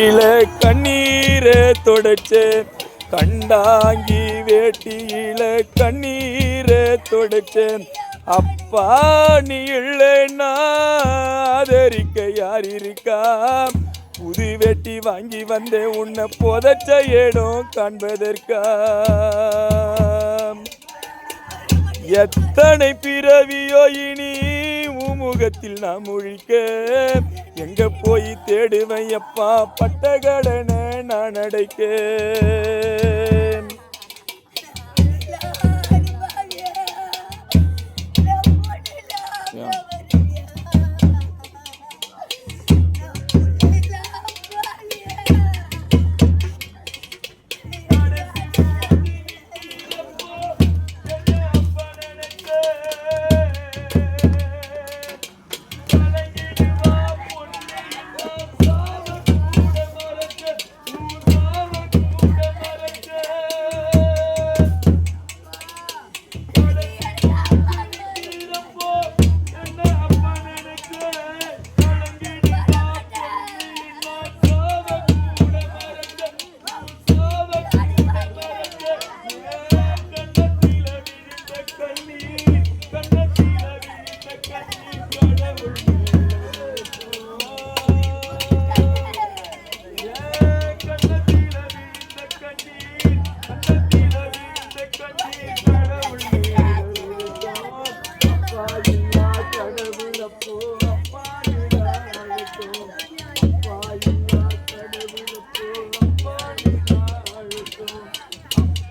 கீழே கண்ணீரை தொடச்சே. கண்டாங்கி வேட்டியில கண்ணீரை தொடச்சேன் அப்பா நீ இல்லைன்னா ஆதரிக்க யார் இருக்கா? புது வெட்டி வாங்கி வந்தேன் உன்னை புதைச்ச இடம் காண்பதற்கா? எத்தனை பிறவியோ இனி முகத்தில் நான் முழிக்க எங்க போய் தேடுவேன் எப்பா பட்ட கடனை நான் அடைக்க.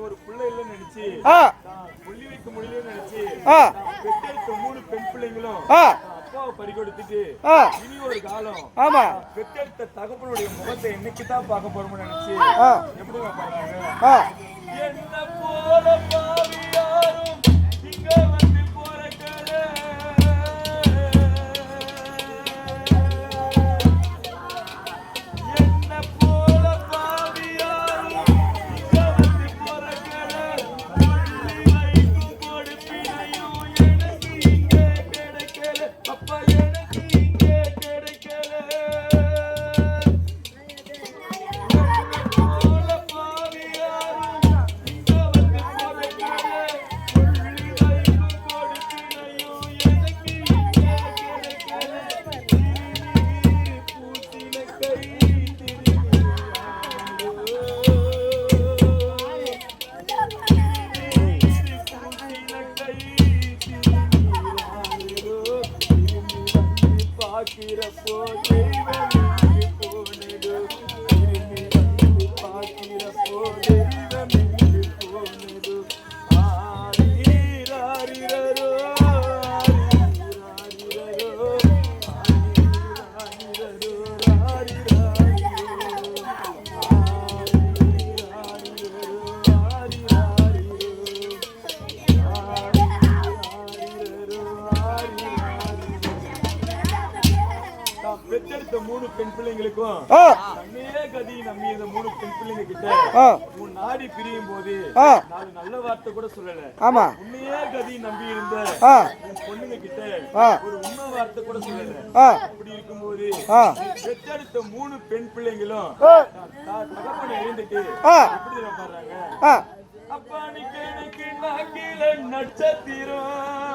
ஒரு பிள்ளை இல்லைன்னு நினைச்சு கொல்லி வைக்க முடியலன்னு நினைச்சு பெற்றெடுத்த மூணு பெண் பிள்ளைங்களும் அப்பாவை பறிகொடுத்துட்டு ஆ. இனி ஒரு காலம் ஆமா. பெற்றெடுத்த தகப்பனுடைய முகத்தை என்னைக்கு தான் பார்க்க போறோம்னு நினைச்சு எப்படி என்ன போல பாவி for நான் பெற்றெடுத்த மூணு பெண் பிள்ளைங்களுக்கும் நம்மையே கதி நம்பி இந்த மூணு பெண் பிள்ளைங்க கிட்ட உன் நாடி பிரியும் போது நாலு நல்ல வார்த்தை கூட சொல்லல. ஆமா. உன்னையே கதி நம்பி இருந்த உன் பொண்ணுங்க கிட்ட ஒரு உண்மை வார்த்தை கூட சொல்லல. அப்படி இருக்கும்போது ஆ. பெற்றெடுத்த மூணு பெண் பிள்ளைங்களும் தகப்பனை எழுந்துட்டு எப்படி பாடுறாங்க அப்பா நீ எனக்கு நட்சத்திரம்.